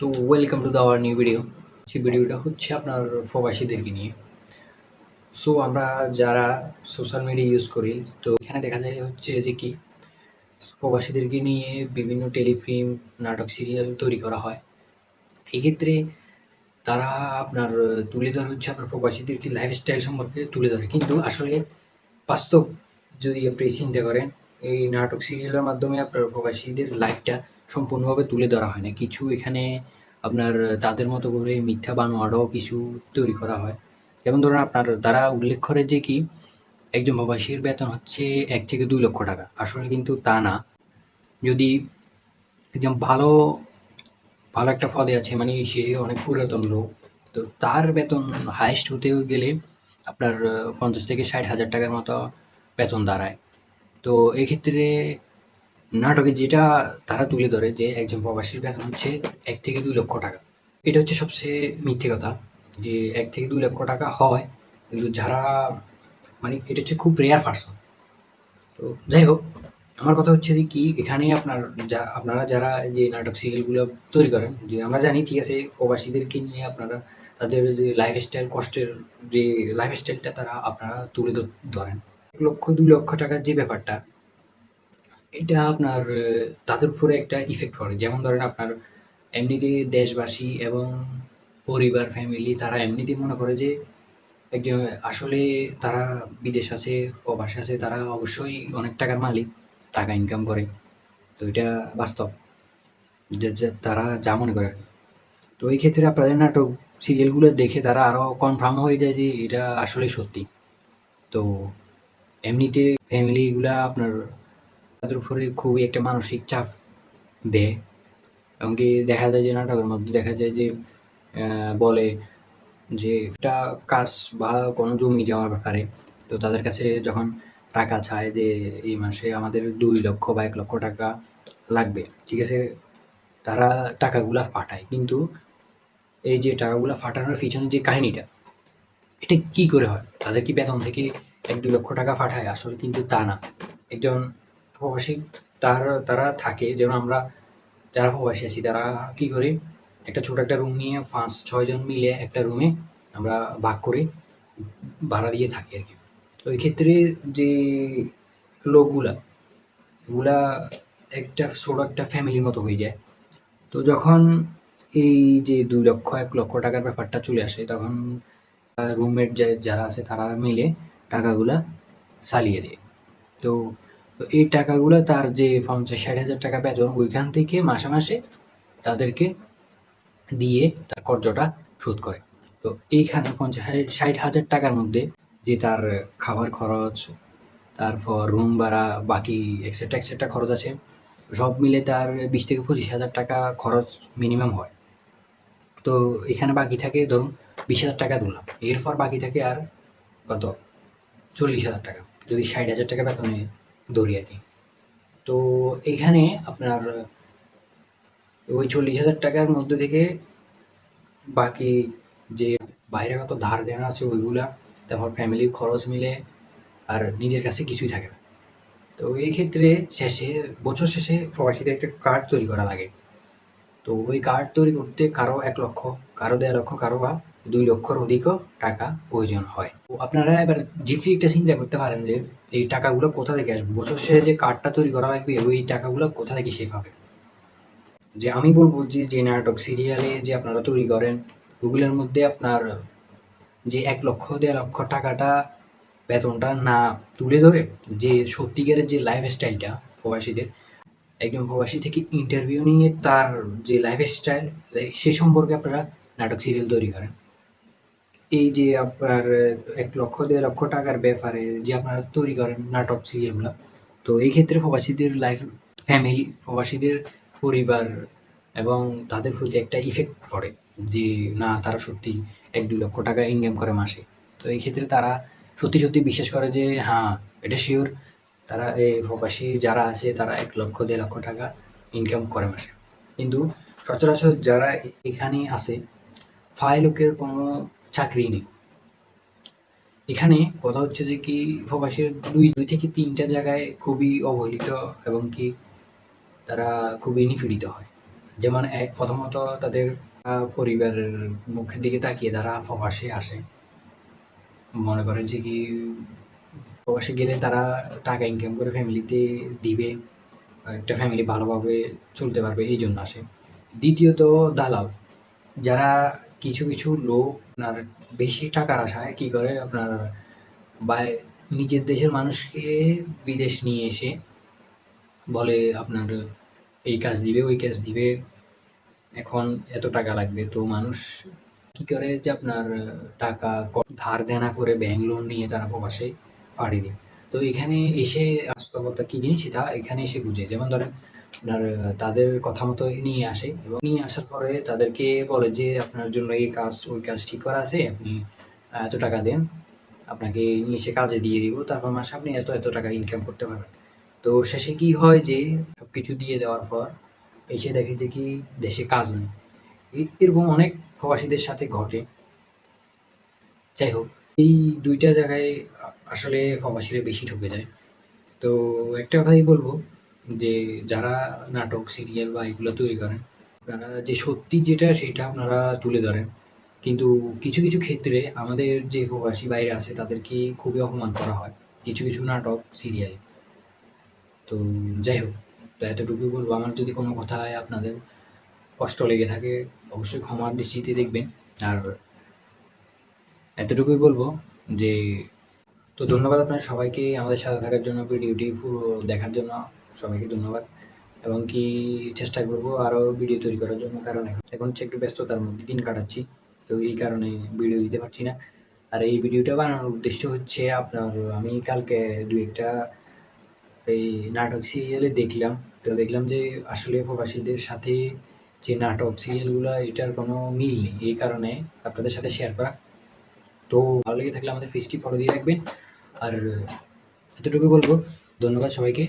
তো welcome to our new video সেই ভিডিওটা হচ্ছে আপনার প্রবাসীদেরকে নিয়ে। সো আমরা যারা সোশ্যাল মিডিয়া ইউজ করি, তো এখানে দেখা যায় হচ্ছে যে কি, প্রবাসীদেরকে নিয়ে বিভিন্ন টেলিফিল্ম, নাটক সিরিয়াল তৈরি করা হয়। এক্ষেত্রে তারা আপনার তুলে ধরে হচ্ছে আপনার প্রবাসীদেরকে লাইফস্টাইল সম্পর্কে তুলে ধরে। কিন্তু আসলে বাস্তব যদি আপনি চিন্তা করেন এই নাটক সিরিয়ালের মাধ্যমে আপনার প্রবাসীদের লাইফটা সম্পূর্ণভাবে তুলে ধরা হয় না। কিছু এখানে আপনার তাদের মতো করে মিথ্যা বানোয়ারও কিছু তৈরি করা হয়। যেমন ধরুন আপনার তারা উল্লেখ করে যে কি, একজন প্রবাসীর বেতন হচ্ছে এক থেকে দুই লক্ষ টাকা। আসলে কিন্তু তা না। যদি একদম ভালো ভালো একটা পদে আছে মানে সে অনেক পুরাতন লোক, তো তার বেতন হাইস্ট হতে গেলে আপনার পঞ্চাশ থেকে ষাট হাজার টাকার মতো বেতন দাঁড়ায়। তো এক্ষেত্রে নাটকে যেটা তারা তুলে ধরে যে একজন প্রবাসীর বেতন হচ্ছে এক থেকে দুই লক্ষ টাকা। এটা হচ্ছে সবচেয়ে মিথ্যে কথা যে এক থেকে দুই লক্ষ টাকা হয়, কিন্তু যারা মানে এটা হচ্ছে খুব রেয়ার পার্সন তো যাই হোক, আমার কথা হচ্ছে যে কি, এখানে আপনার যা, আপনারা যারা যে নাটক সিরিয়ালগুলো তৈরি করেন, যে আমরা জানি, ঠিক আছে, প্রবাসীদেরকে নিয়ে আপনারা তাদের যে লাইফস্টাইল কষ্টের যে লাইফস্টাইলটা তারা আপনারা তুলে ধরেন। লক্ষ, দুই লক্ষ টাকার যে ব্যাপারটা, এটা আপনার তাদের উপরে একটা ইফেক্ট পড়ে। যেমন ধরেন আপনার, এমনিতে দেশবাসী এবং পরিবার ফ্যামিলি তারা এমনিতে মনে করে যে একজন আসলে তারা বিদেশ আছে প্রবাসে আছে, তারা অবশ্যই অনেক টাকার মালিক, টাকা ইনকাম করে। তো এটা বাস্তব, যে তারা যা মনে করে। তো এই ক্ষেত্রে আপনাদের নাটক সিরিয়ালগুলো দেখে তারা আরও কনফার্ম হয়ে যায় যে, এটা আসলে সত্যি। তো এমনিতে ফ্যামিলিগুলা আপনার তাদের উপরে খুবই একটা মানসিক চাপ দেয়। এমনকি দেখা যায় যে নাটকের মধ্যে দেখা যায় যে বলে যে একটা কাজ বা কোনো জমি যাওয়ার ব্যাপারে। তো তাদের কাছে যখন টাকা চায় যে এই মাসে আমাদের দুই লক্ষ বা এক লক্ষ টাকা লাগবে, ঠিক আছে? তারা টাকাগুলা পাঠায় কিন্তু এই যে টাকাগুলা ফাটানোর পিছনে যে কাহিনীটা, এটা কি করে হয়? তাদের কি বেতন থেকে এক দুই লক্ষ টাকা পাঠায়, আসলে কিন্তু তা না। একজন প্রবাসী, তার, তারা থাকে, যেমন আমরা যারা প্রবাসী আছি, তারা কি করি? একটা ছোট একটা রুম নিয়ে পাঁচ ছয়জন মিলে একটা রুমে আমরা ভাগ করে ভাড়া দিয়ে থাকি আর কি। তো এই ক্ষেত্রে যে লোকগুলা এগুলা একটা ছোট একটা ফ্যামিলির মতো হয়ে যায়। তো যখন এই যে দুই লক্ষ, এক লক্ষ টাকার ব্যাপারটা চলে আসে, তখন রুমমেট যারা আছে, তারা মিলে টাকাগুলা চালিয়ে দেয়। তো এই টাকাগুলো তার যে পঞ্চাশ ষাট হাজার টাকা বেতন, ওইখান থেকে মাসে মাসে তাদেরকে দিয়ে তার কর্জটা শোধ করে। তো এইখানে পঞ্চাশ ষাট- হাজার টাকার মধ্যে যে তার খাবার খরচ, তারপর রুম ভাড়া, বাকি এক্সেট্রা এক্সেট্রা খরচ আছে, সব মিলে তার বিশ থেকে পঁচিশ হাজার টাকা খরচ মিনিমাম হয়। তো এখানে বাকি থাকে, ধরুন বিশ হাজার টাকা ধরলাম এরপর বাকি থাকে আর কত? চল্লিশ হাজার টাকা, যদি ষাট হাজার টাকা বেতনে ধরি আর কি। তো এখানে আপনার, ওই চল্লিশ হাজার টাকার মধ্যে থেকে বাকি যে বাইরে কত ধার দেনা আছে ওইগুলা, তারপর ফ্যামিলির খরচ মিলে আর নিজের কাছে কিছুই থাকে না। তো এই ক্ষেত্রে শেষে, বছর শেষে প্রবাসীদের একটা কার্ড তৈরি করা লাগে। তো ওই কার্ড তৈরি করতে কারও এক লক্ষ, কারও দেড় লক্ষ, কারও বা দুই লক্ষর অধিকও টাকা প্রয়োজন হয়। তো আপনারা এবার ডিপলি একটা চিন্তা করতে পারেন যে, এই টাকাগুলো কোথা থেকে আসবে? বছর শেষে যে কার্ডটা তৈরি করা লাগবে, ওই টাকাগুলো কোথা থেকে সে পাবে যে আমি বলব যে যে নাটক সিরিয়ালে যে আপনারা তৈরি করেন, ওগুলোর মধ্যে আপনার যে এক লক্ষ, দেড় লক্ষ টাকাটা বেতনটা না তুলে ধরে যে সত্যিকারের যে লাইফ স্টাইলটা প্রবাসীদের, একজন প্রবাসী থেকে ইন্টারভিউ নিয়ে তার যে লাইফ স্টাইল সে সম্পর্কে আপনারা নাটক সিরিয়াল তৈরি করেন। এই যে আপনার এক লক্ষ, দেড় লক্ষ টাকার ব্যাপারে যে আপনারা তৈরি করেন নাটক, সিরিয়ালগুলো, তো এই ক্ষেত্রে প্রবাসীদের লাইফ ফ্যামিলি প্রবাসীদের পরিবার এবং তাদের প্রতি একটা ইফেক্ট পড়ে যে না, তারা সত্যি এক দুই লক্ষ টাকা ইনকাম করে মাসে। তো এই ক্ষেত্রে তারা সত্যি সত্যি বিশ্বাস করে যে হ্যাঁ এটা শিওর তারা এই প্রবাসী যারা আছে, তারা এক লক্ষ, দেড় লক্ষ টাকা ইনকাম করে মাসে। কিন্তু সচরাচর যারা এখানে আছে ফাই লোকের কোনো চাকরি নেই। এখানে কথা হচ্ছে যে কি প্রবাসীর দুই দুই থেকে তিনটা জায়গায় খুবই অবহেলিত এবং কি তারা খুবই নিপীড়িত হয়। যেমন এক, প্রথমত তাদের পরিবারের মুখের দিকে তাকিয়ে তারা প্রবাসে আসে, মনে করেন যে কি প্রবাসে গেলে তারা টাকা ইনকাম করে ফ্যামিলিতে দিবে, একটা ফ্যামিলি ভালোভাবে চলতে পারবে এই জন্য আসে। দ্বিতীয়ত দালাল, যারা কিছু কিছু লোক আপনার বেশি টাকার আশায় কি করে আপনার বা নিজের দেশের মানুষকে বিদেশ নিয়ে এসে বলে আপনার এই কাজ দিবে, ওই কাজ দিবে, এখন এত টাকা লাগবে। তো মানুষ কি করে যে আপনার টাকা ধার দেনা করে ব্যাংক লোন নিয়ে তারা প্রবাসে পাড়ি দেয়। তো এখানে এসে বাস্তবতা কি জিনিস? সেটা এখানে এসে বুঝে। যেমন ধরেন আপনার তাদের কথা মতো নিয়ে আসে এবং নিয়ে আসার পরে তাদেরকে বলে যে, আপনার জন্য এই কাজ, ওই কাজ ঠিক করা আছে, আপনি এত টাকা দেন, আপনাকে নিয়ে এসে কাজে দিয়ে দিব, তারপর মাসে আপনি এত এত টাকা ইনকাম করতে পারবেন। তো শেষে কি হয় যে সব কিছু দিয়ে দেওয়ার পর এসে দেখে যে কি দেশে কাজ নেই। এরকম অনেক প্রবাসীদের সাথে ঘটে। যাই হোক, এই দুইটা জায়গায় আসলে প্রবাসীরা বেশি ঠকে যায়। তো একটা কথাই বলব যে যারা নাটক, সিরিয়াল বা এগুলো তৈরি করেন, তারা যে সত্যি যেটা সেটা আপনারা তুলে ধরেন। কিন্তু কিছু কিছু ক্ষেত্রে আমাদের যে প্রবাসী বাইরে আছে, তাদেরকে খুবই অপমান করা হয়, কিছু কিছু নাটক, সিরিয়াল। তো যাই হোক, তো এতটুকুই বলব। আমার যদি কোনো কথায় আপনাদের কষ্ট লেগে থাকে, অবশ্যই ক্ষমার দৃষ্টিতে দেখবেন। আর এতটুকুই বলব যে, তো ধন্যবাদ আপনার সবাইকে আমাদের সাথে থাকার জন্য, ভিডিওটি পুরো দেখার জন্য। সবাইকে ধন্যবাদ। এবং কি চেষ্টা করব আরও ভিডিও তৈরি করার জন্য, কারণ এখন হচ্ছে একটু ব্যস্ততার মধ্যে দিন কাটাচ্ছি। তো এই কারণে ভিডিও দিতে পারছি না। আর এই ভিডিওটা বানানোর উদ্দেশ্য হচ্ছে আপনার, আমি কালকে দু একটা এই নাটক সিরিয়ালে দেখলাম। তো দেখলাম যে আসলে প্রবাসীদের সাথে যে নাটক সিরিয়ালগুলো এটার কোনো মিল নেই। এই কারণে আপনাদের সাথে শেয়ার করা। তো ভালো লেগে থাকলে আমাদের ফেসটি ফলো দিয়ে রাখবেন। আর এতটুকু বলব। ধন্যবাদ সবাইকে।